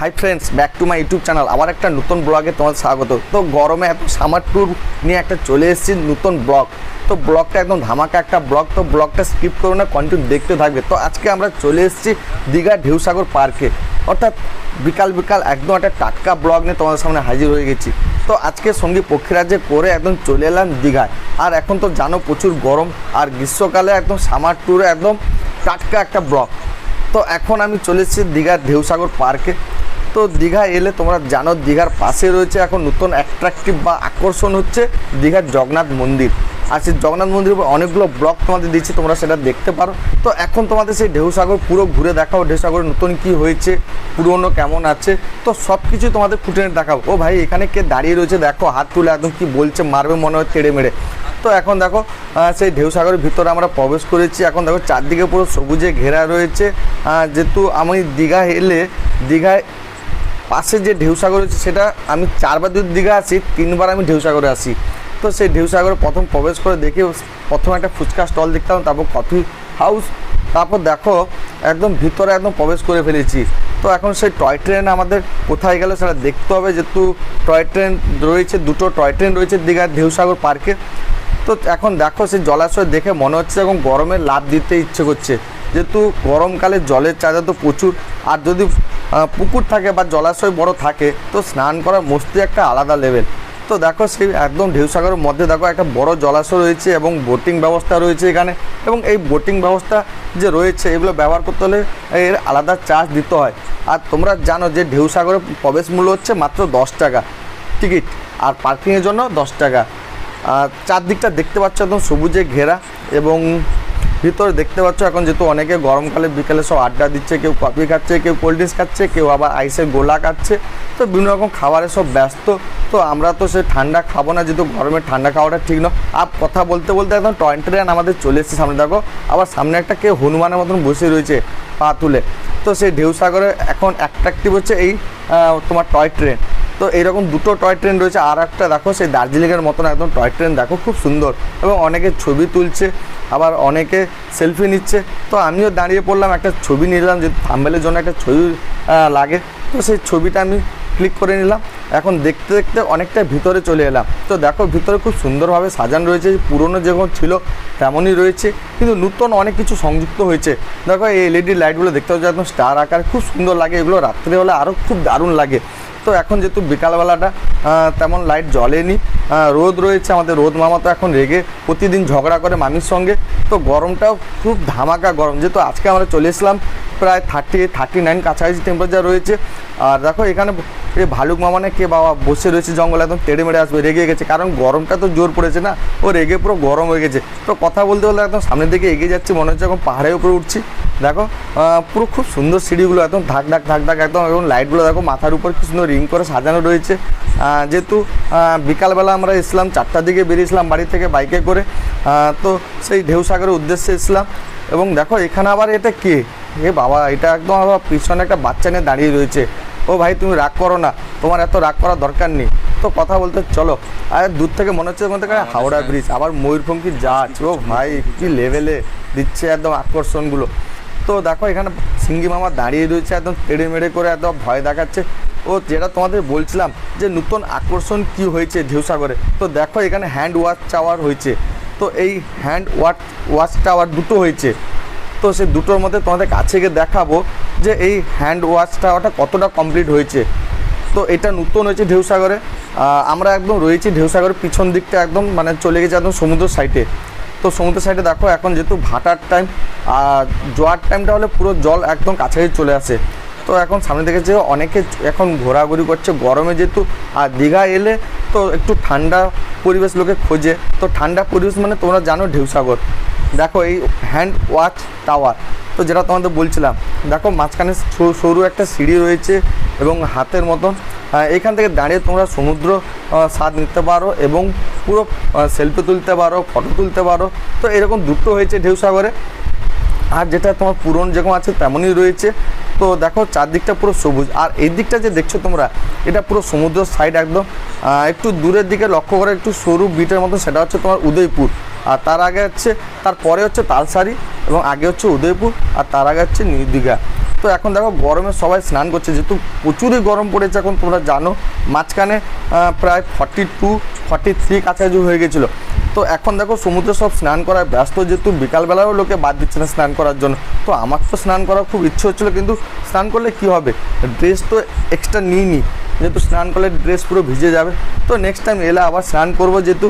Hi friends back to my YouTube channel আবার একটা নতুন ব্লগে তোমার স্বাগত। তো গরমে এত সামার ট্যুর নিয়ে একটা চলে এসেছি নতুন ব্লগ। তো ব্লগটা একদম ধামাকা একটা ব্লগ। তো ব্লগটা স্কিপ করো না কন্টিনিউ দেখতে থাকবে। তো আজকে আমরা চলে এসেছি দীঘা ঢেউসাগর পার্কে অর্থাৎ বিকাল বিকাল একদম একটা টাটকা ব্লগ নিয়ে তোমাদের সামনে হাজির হয়ে গেছি। তো আজকে সঙ্গী পক্ষীরাজ্যে করে একদম চলে এলাম দীঘায়। আর এখন তো জানো প্রচুর গরম। আর গ্রীষ্মকালে একদম সামার ট্যুরে একদম টাটকা একটা ব্লগ। তো এখন আমি চলে এসেছি দীঘার ঢেউসাগর পার্কে তো দীঘা এলে তোমরা জানো দীঘার পাশে রয়েছে এখন নতুন অ্যাট্রাকটিভ বা আকর্ষণ হচ্ছে দীঘার জগন্নাথ মন্দির। আর সেই জগন্নাথ মন্দিরের উপর অনেকগুলো ব্লক তোমাদের দিচ্ছি, তোমরা সেটা দেখতে পারো। তো এখন তোমাদের সেই ঢেউসাগর, পুরো ঘুরে দেখাও ঢেউসাগর নতুন কি হয়েছে, পুরনো কেমন আছে। তো সব কিছু তোমাদের ফুটে দেখাবো। ও ভাই, এখানে কে দাঁড়িয়ে রয়েছে দেখো, হাত তুলে একদম কি বলছে, মারবে মনে হয়, তেড়ে মেরে। তো এখন দেখো সেই ঢেউসাগরের ভিতরে আমরা প্রবেশ করেছি। এখন দেখো, চারদিকে পুরো সবুজে ঘেরা রয়েছে। যেহেতু আমি দীঘা এলে, দীঘায় পাশে যে ঢেউসাগর রয়েছে, সেটা আমি চারবার যদি দীঘা আসি, তিনবার আমি ঢেউসাগরে আসি। তো সেই ঢেউসাগরে প্রথম প্রবেশ করে দেখে প্রথম একটা ফুচকা স্টল দেখতাম তারপর কফি হাউস, তারপর দেখো একদম ভিতরে একদম প্রবেশ করে ফেলেছি। তো এখন সেই টয় ট্রেন আমাদের কোথায় গেল সেটা দেখতে হবে, যেহেতু টয় ট্রেন রয়েছে, দুটো টয় ট্রেন রয়েছে দীঘার ঢেউসাগর পার্কে। তো এখন দেখো সেই জলাশয় দেখে মনে হচ্ছে এখন গরমে লাভ দিতে ইচ্ছে করছে। যেহেতু গরমকালে জলের চাহিদা তো প্রচুর, আর যদি পুকুর থাকে বা জলাশয় বড় থাকে, তো স্নান করার মস্তি একটা আলাদা লেভেল তো দেখো সেই একদম ঢেউসাগরের মধ্যে দেখো একটা বড় জলাশয় রয়েছে এবং বোটিং ব্যবস্থা রয়েছে এখানে, এবং এই বোটিং ব্যবস্থা যে রয়েছে এগুলো ব্যবহার করতে হলে এর আলাদা চার্জ দিতে হয়। আর তোমরা জানো যে ঢেউসাগরের প্রবেশ মূল্য হচ্ছে মাত্র দশ টাকা টিকিট আর পার্কিংয়ের জন্য দশ টাকা। চারদিকটা দেখতে পাচ্ছ একদম সবুজে ঘেরা এবং ভিতরে দেখতে পাচ্ছ এখন যেহেতু অনেকে গরমকালে বিকেলে সব আড্ডা দিচ্ছে, কেউ কফি খাচ্ছে, কেউ কোল্ড ড্রিঙ্কস খাচ্ছে, কেউ আবার আইসের গোলা খাচ্ছে, তো বিভিন্ন রকম খাবারে সব ব্যস্ত। তো আমরা তো সে ঠান্ডা খাব না, যেহেতু গরমে ঠান্ডা খাওয়াটা ঠিক নয়। আর কথা বলতে বলতে একদম টয় ট্রেন আমাদের চলে এসেছে সামনে, দেখো। আবার সামনে একটা কেউ হনুমানের মতন বসে রয়েছে পা তুলে। তো সেই ঢেউসাগরে এখন অ্যাট্রাকটিভ হচ্ছে এই তোমার টয় ট্রেন। তো এইরকম দুটো টয় ট্রেন রয়েছে, আর একটা দেখো সেই দার্জিলিংয়ের মতন একদম টয় ট্রেন দেখো খুব সুন্দর। এবং অনেকে ছবি তুলছে, আবার অনেকে সেলফি নিচ্ছে। তো আমিও দাঁড়িয়ে পড়লাম, একটা ছবি নিলাম, যে থাম্বেলের জন্য একটা ছবি লাগে। তো সেই ছবিটা আমি ক্লিক করে নিলাম। এখন দেখতে দেখতে অনেকটা ভিতরে চলে এলাম। তো দেখো ভিতরে খুব সুন্দরভাবে সাজানো রয়েছে, পুরনো যেমন ছিল তেমনই রয়েছে। কিন্তু নূতন অনেক কিছু সংযুক্ত হয়েছে। দেখো এই এলইডি লাইটগুলো দেখতে হচ্ছে একদম স্টার আকার। খুব সুন্দর লাগে এগুলো। রাত্রে হলে আরও খুব দারুণ লাগে। তো এখন যেহেতু বিকালবেলাটা তেমন লাইট জ্বলেনি। রোদ রয়েছে, আমাদের রোদ মামা তো এখন রেগে প্রতিদিন ঝগড়া করে মামির সঙ্গে। তো গরমটাও খুব ধামাকা গরম, যেহেতু আজকে আমরা চলে এসলাম প্রায় থার্টি থার্টি নাইন কাছাকাছি টেম্পারেচার রয়েছে। আর দেখো এখানে এই ভালুক মামানে কে বাবা বসে রয়েছে জঙ্গলে, একদম তেড়ে মেড়ে আসবে, রেগে গেছে। কারণ গরমটা তো জোর পড়েছে না, ও রেগে পুরো গরম হয়ে গেছে। তো কথা বলতে বলতে একদম সামনের দিকে এগিয়ে যাচ্ছি, মনে হচ্ছে এখন পাহাড়ের উপরে উঠছি। দেখো পুরো খুব সুন্দর সিঁড়িগুলো, একদম ধাক ধাক ধাক ধাক, একদম এবং লাইটগুলো দেখো মাথার উপর কি সুন্দর রিং করে সাজানো রয়েছে। যেহেতু বিকালবেলা আমরা এসলাম চারটার দিকে বেরিয়েছিলাম বাড়ি থেকে বাইকে করে। তো সেই ঢেউসাগরের উদ্দেশ্যে এসলাম এবং দেখো এখানে আবার এটা কে? এ বাবা, এটা একদম আবার পিছনে একটা বাচ্চা নিয়ে দাঁড়িয়ে রয়েছে। ও ভাই, তুমি রাগ করো না, তোমার এত রাগ করার দরকার নেই। তো কথা বলতে চলো। আর, দূর থেকে মনে হচ্ছে মধ্যে হাওড়া ব্রিজ আবার ময়ূরভঙ্গি যাচ ও ভাই, কি লেভেলে দিচ্ছে একদম আকর্ষণগুলো। তো দেখো, এখানে সিঙ্গি মামা দাঁড়িয়ে রয়েছে, একদম তেড়ে মেড়ে করে একদম ভয় দেখাচ্ছে। ও যেটা তোমাদের বলছিলাম, যে নতুন আকর্ষণ কি হয়েছে ঢেউসাগরে? তো দেখো, এখানে হ্যান্ড ওয়াচ টাওয়ার হয়েছে। তো এই হ্যান্ড ওয়াচ ওয়াচ টাওয়ার দুটো হয়েছে। তো সেই দুটোর মধ্যে তোমাদের কাছে গিয়ে দেখাবো যে এই হ্যান্ড ওয়াশটা ওটা কতটা কমপ্লিট হয়েছে। তো এটা নতুন হয়েছে ঢেউসাগরে। আমরা একদম রয়েছি ঢেউসাগরের পিছন দিকটা একদম মানে চলে গেছে একদম সমুদ্র সাইডে তো সমুদ্র সাইডে দেখো, এখন যেহেতু ভাটার টাইম আর জোয়ার টাইমটা হলে পুরো জল একদম কাছাকাছি চলে আসে। তো এখন সামনে থেকে যে অনেকে এখন ঘোরাঘুরি করছে গরমে যেহেতু, আর দীঘা এলে তো একটু ঠান্ডা পরিবেশ লোকে খোঁজে। তো ঠান্ডা পরিবেশ মানে তোমরা জানো ঢেউসাগর। দেখো এই হ্যান্ড ওয়াচ টাওয়ার তো যেটা তোমাদের বলছিলাম, দেখো মাঝখানে সরু- একটা সিঁড়ি রয়েছে এবং হাতের মতন। এখান থেকে দাঁড়িয়ে তোমরা সমুদ্র স্বাদ নিতে পারো এবং পুরো সেলফি তুলতে পারো ফটো তুলতে পারো। তো এরকম দুটো হয়েছে ঢেউসাগরে আর যেটা তোমার পুরন যেরকম আছে তেমনই রয়েছে। তো দেখো চারদিকটা পুরো সবুজ। আর এই দিকটা যে দেখছ তোমরা, এটা পুরো সমুদ্র সাইড একদম। একটু দূরের দিকে লক্ষ্য করে একটু সরু বিটের মতো সেটা হচ্ছে তোমার উদয়পুর। আর তার আগে হচ্ছে তারপরে হচ্ছে তালসারি এবং আগে হচ্ছে উদয়পুর, আর তার আগে হচ্ছে নিউ দীঘা। তো এখন দেখো, গরমে সবাই স্নান করছে। যেহেতু প্রচুরই গরম পড়েছে এখন, তোমরা জানো, মাঝখানে প্রায় ফর্টি টু ফর্টি থ্রি কাছাকাছি হয়ে গেছিল। তো এখন দেখো, সমুদ্রে সব স্নান করায় ব্যস্ত, যেহেতু বিকালবেলাও লোকে বাদ দিচ্ছে না স্নান করার জন্য। তো আমার তো স্নান করার খুব ইচ্ছে হচ্ছিল, কিন্তু স্নান করলে কি হবে? ড্রেস তো এক্সট্রা নিই নি যেহেতু স্নান করলে ড্রেস পুরো ভিজে যাবে। তো নেক্সট টাইম এলে আবার স্নান করব, যেহেতু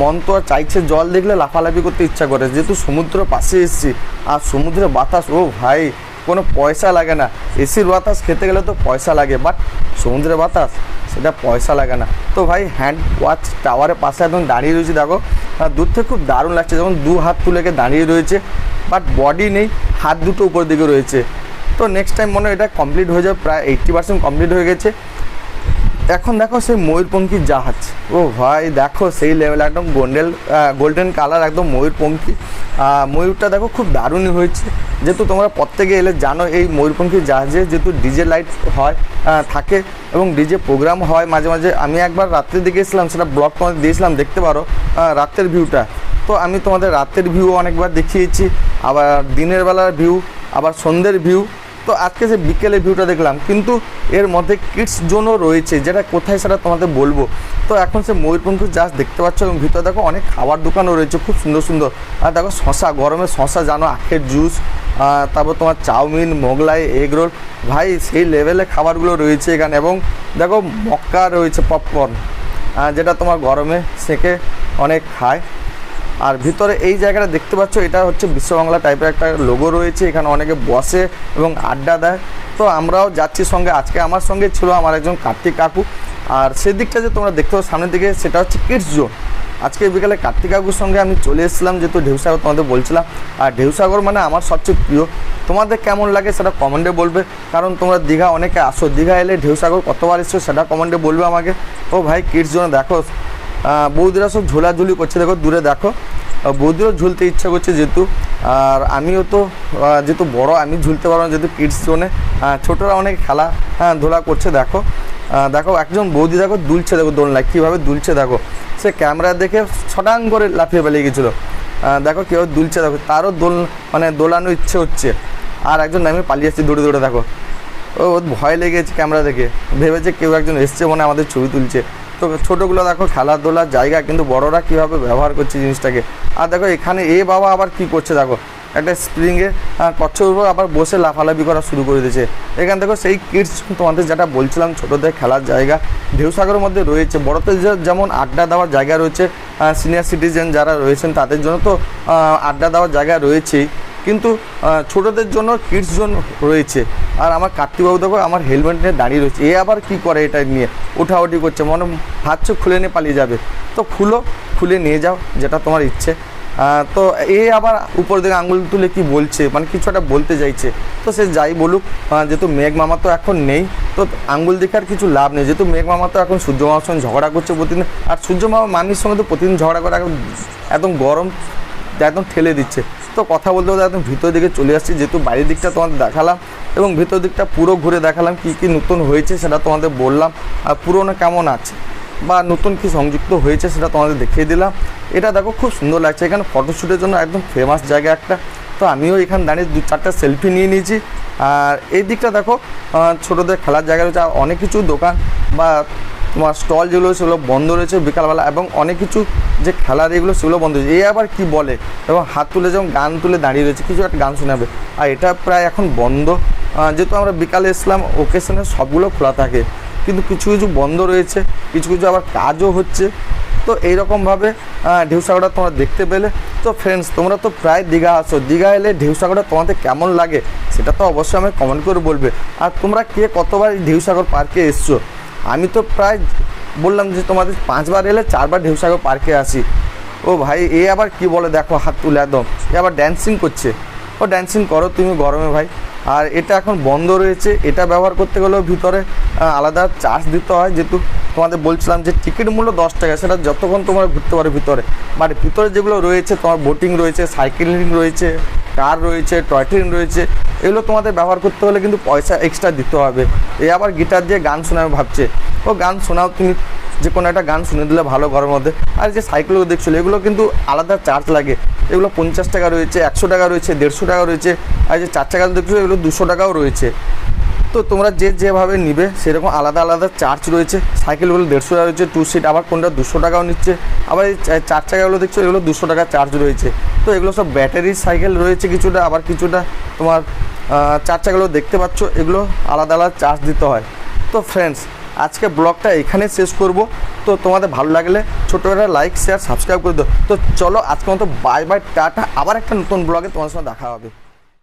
মন তো আর চাইছে জল দেখলে লাফালাফি করতে ইচ্ছা করে। যেহেতু সমুদ্র পাশে এসেছি, আর সমুদ্রের বাতাস, ও ভাই, কোনো পয়সা লাগে না। এসির বাতাস খেতে গেলে তো পয়সা লাগে বাট সমুদ্রের বাতাস, সেটা পয়সা লাগে না। তো ভাই হ্যান্ড ওয়াচ টাওয়ারের পাশে একদম দাঁড়িয়ে রয়েছি, দেখো। দূর থেকে খুব দারুণ লাগছে, যেমন দু হাত তুলেকে দাঁড়িয়ে রয়েছে বাট বডি নেই, হাত দুটো উপর দিকে রয়েছে। তো নেক্সট টাইম মনে হয় এটা কমপ্লিট হয়ে যাবে, প্রায় এইট্টি পার্সেন্ট কমপ্লিট হয়ে গেছে। এখন দেখো সেই ময়ূরপঙ্খী জাহাজ ও ভাই, দেখো সেই লেভেল একদম গোল্ডেন গোল্ডেন কালার একদম ময়ূরপঙ্খী। ময়ূরটা দেখো খুব দারুণই হয়েছে। যেহেতু তোমরা প্রত্যেকে এলে জানো এই ময়ূরপঙ্খী জাহাজে যেহেতু ডিজে লাইট হয় থাকে এবং ডিজে প্রোগ্রাম হয় মাঝে মাঝে। আমি একবার রাত্রের দিকে এসেছিলাম, সেটা ব্লগ তোমাদের দিয়েছিলাম, দেখতে পারো রাত্রের ভিউটা তো আমি তোমাদের রাতের ভিউ অনেকবার দেখিয়েছি, আবার দিনের বেলার ভিউ আবার সন্ধ্যের ভিউ তো আজকে যে বিকেলে ভিউটা দেখলাম, কিন্তু এর মধ্যে কিডস জোনও রয়েছে, যেটা কোথায় সেটা তোমাদের বলব। তো এখন সে ময়ূরপঙ্খী জাস্ট দেখতে পাচ্ছ এবং ভিতরে দেখো অনেক খাবার দোকানও রয়েছে, খুব সুন্দর সুন্দর। আর দেখো শশা গরমে শশা জানো, আখের জুস তারপর তোমার চাউমিন, মোগলাই এগ রোল ভাই, সেই লেভেলে খাবারগুলো রয়েছে এখানে এবং দেখো মক্কা রয়েছে পপকর্ন যেটা তোমার গরমে সেকে অনেক খায়। আর ভিতরে এই জায়গাটা দেখতে পাচ্ছ, এটা হচ্ছে বিশ্ববাংলা টাইপের একটা লোগো রয়েছে, এখানে অনেকে বসে এবং আড্ডা দেয়। তো আমরাও যাচ্ছি সঙ্গে, আজকে আমার সঙ্গে ছিল আমার একজন কার্তিক কাকু। আর সেদিকটা যে তোমরা দেখতে পাচ্ছ সামনের দিকে, সেটা হচ্ছে কিডস জোন আজকে বিকালে কার্তিক কাকুর সঙ্গে আমি চলে এসেছিলাম, যেহেতু ঢেউসাগর তোমাদের বলছিলাম। আর ঢেউসাগর মানে আমার সবচেয়ে প্রিয়। তোমাদের কেমন লাগে সেটা কমেন্টে বলবে, কারণ তোমরা দীঘা অনেকে আসো। দীঘা এলে ঢেউসাগর কতবার এসছো সেটা কমেন্টে বলবে আমাকে। ও ভাই কিডস জোনে দেখো বৌদিরা সব ঝোলাঝুলি করছে। দেখো, দূরে দেখো। বৌদিরও ঝুলতে ইচ্ছা করছে যেহেতু। আর আমিও তো যেহেতু বড়, আমি ঝুলতে পারব না, যেহেতু কিডস জোনে ছোটরা অনেক খেলা হ্যাঁ ধোলা করছে, দেখো। দেখো, একজন বৌদি দেখো দুলছে, দেখো দোলনায়, কীভাবে দুলছে, দেখো। সে ক্যামেরা দেখে ছটাং করে লাফিয়ে বেরিয়ে গেছিল। দেখো কেউ দুলছে, দেখো। তারও দোল মানে দোলানোর ইচ্ছে হচ্ছে। আর একজন নামে পালিয়ে আসছে দৌড়ে দৌড়ে, দেখো। ও ভয় লেগেছে ক্যামেরা দেখে। ভেবেছে কেউ একজন এসছে মনে আমাদের ছবি তুলছে। তো ছোটোগুলো দেখো, খেলাধুলার জায়গা, কিন্তু বড়রা কীভাবে ব্যবহার করছে জিনিসটাকে। আর দেখো, এখানে এ বাবা আবার কি করছে দেখো, একটা স্প্রিংয়ে কচ্ছপের উপর আবার বসে লাফালাফি করা শুরু করে দিয়েছে। এখানে দেখো, সেই কিডস তোমাদের যেটা বলছিলাম, ছোটোদের খেলার জায়গা, ঢেউসাগরের মধ্যে রয়েছে। বড়দের যেমন আড্ডা দেওয়ার জায়গা রয়েছে সিনিয়র সিটিজেন যারা রয়েছেন, তাদের জন্য তো আড্ডা দেওয়ার জায়গা রয়েছেই। কিন্তু ছোটদের জন্য কিডস জোন রয়েছে। আর আমার কার্তিকবাবু দেখো, আমার হেলমেট নিয়ে দাঁড়িয়ে রয়েছে। এ আবার কি করে এটা নিয়ে? ওঠাওঠি করছে, মনে হাত খুলে নিয়ে পালিয়ে যাবে। তো খুলো, খুলে নিয়ে যাও, যেটা তোমার ইচ্ছে। তো এ আবার উপর দিকে আঙুল তুলে কি বলছে? মানে কিছু একটা বলতে চাইছে। তো সে যাই বলুক যেহেতু মেঘ মামা তো এখন নেই, তো আঙ্গুল দেখে আর কিছু লাভ নেই। যেহেতু মেঘ মামা তো এখন সূর্য মামার সঙ্গে ঝগড়া করছে প্রতিদিন, আর সূর্য মামা মামির সঙ্গে তো প্রতিদিন ঝগড়া করে, একদম গরম, একদম ঠেলে দিচ্ছে। তো কথা বলতে বলতে একদম ভিতর দিকে চলে আসছি, যেহেতু বাইরের দিকটা তোমাদের দেখালাম এবং ভিতর দিকটা পুরো ঘুরে দেখালাম কী কী নতুন হয়েছে সেটা তোমাদের বললাম আর পুরোনো কেমন আছে বা নতুন কি সংযুক্ত হয়েছে সেটা তোমাদের দেখিয়ে দিলাম। এটা দেখো খুব সুন্দর লাগছে, এখানে ফটোশ্যুটের জন্য একদম ফেমাস জায়গা একটা। তো আমিও এখানে দাঁড়িয়ে দু চারটা সেলফি নিয়ে নিয়েছি। আর এই দিকটা দেখো ছোটোদের খেলার জায়গা রয়েছে অনেক কিছু দোকান বা তোমার স্টল যেগুলো সেগুলো বন্ধ রয়েছে বিকালবেলা এবং অনেক কিছু যে খেলার এগুলো সেগুলো বন্ধ রয়েছে। এ আবার কি বলে? এবং হাত তুলে যেমন গান তুলে দাঁড়িয়ে রয়েছে, কিছু একটা গান শোনাবে। আর এটা প্রায় এখন বন্ধ। যেহেতু আমরা বিকালে ইসলাম ওকেশনে সবগুলো খোলা থাকে। কিন্তু কিছু কিছু বন্ধ রয়েছে, কিছু কিছু আবার কাজও হচ্ছে। তো এইরকমভাবে ঢেউসাগরটা তোমরা দেখতে পেলে। তো ফ্রেন্ডস তোমরা তো প্রায় দীঘা আসো দীঘা এলে ঢেউসাগরটা তোমাদের কেমন লাগে? সেটা তো অবশ্যই আমি কমেন্ট করে বলবে। আর তোমরা কে কতবার ঢেউসাগর পার্কে এসছো? আমি তো প্রায় বললাম যে তোমাদের পাঁচবার এলে চারবার ঢেউসাগর পার্কে আসি। ও ভাই, এ আবার কি বলে? দেখো, হাত তুলে একদম। এ আবার ড্যান্সিং করছে। ও ড্যান্সিং করো তুমি গরমে ভাই। আর এটা এখন বন্ধ রয়েছে। এটা ব্যবহার করতে গেলেও ভিতরে আলাদা চার্জ দিতে হয়। যেহেতু তোমাদের বলছিলাম যে টিকিট মূল্য দশ টাকা, সেটা যতক্ষণ তোমরা ঘুরতে পারো ভিতরে। বাট ভিতরে যেগুলো রয়েছে, তোমার বোটিং রয়েছে সাইকেলিং রয়েছে কার রয়েছে টয় ট্রেন রয়েছে এগুলো তোমাদের ব্যবহার করতে হলে কিন্তু পয়সা এক্সট্রা দিতে হবে। এ আবার গিটার দিয়ে গান শোনাবে ভাবছে। ও গান শোনাও তুমি, যে কোনো একটা গান শুনে দিলে ভালো ঘরের মধ্যে। আর যে সাইকেলগুলো দেখছিল এগুলো কিন্তু আলাদা চার্জ লাগে। এগুলো পঞ্চাশ টাকা রয়েছে, একশো টাকা রয়েছে, দেড়শো টাকা রয়েছে। আর যে চার চাকা দেখছ, এগুলো দুশো টাকাও রয়েছে। তো তোমরা যে যেভাবে নিবে, সেরকম আলাদা আলাদা চার্জ রয়েছে। সাইকেলগুলো দেড়শো টাকা রয়েছে টু সিট আবার কোনটা দুশো টাকাও নিচ্ছে। আবার এই চার চাকাগুলো দেখছ, এগুলো দুশো টাকা চার্জ রয়েছে। তো এগুলো সব ব্যাটারি সাইকেল রয়েছে কিছুটা, আবার কিছুটা তোমার আহ, চার চাকাগুলো দেখতে পাচ্ছ এগুলো আলাদা আলাদা চার্জ দিতে হয়। তো ফ্রেন্ডস আজকে ব্লগটা এখানে শেষ করব। তো তোমাদের ভালো লাগলে ছোটো একটা লাইক শেয়ার সাবস্ক্রাইব করে দাও। তো চলো আজকে মতো বাই বাই টাটা। আবার একটা নতুন ব্লগে তোমার সঙ্গে দেখা হবে।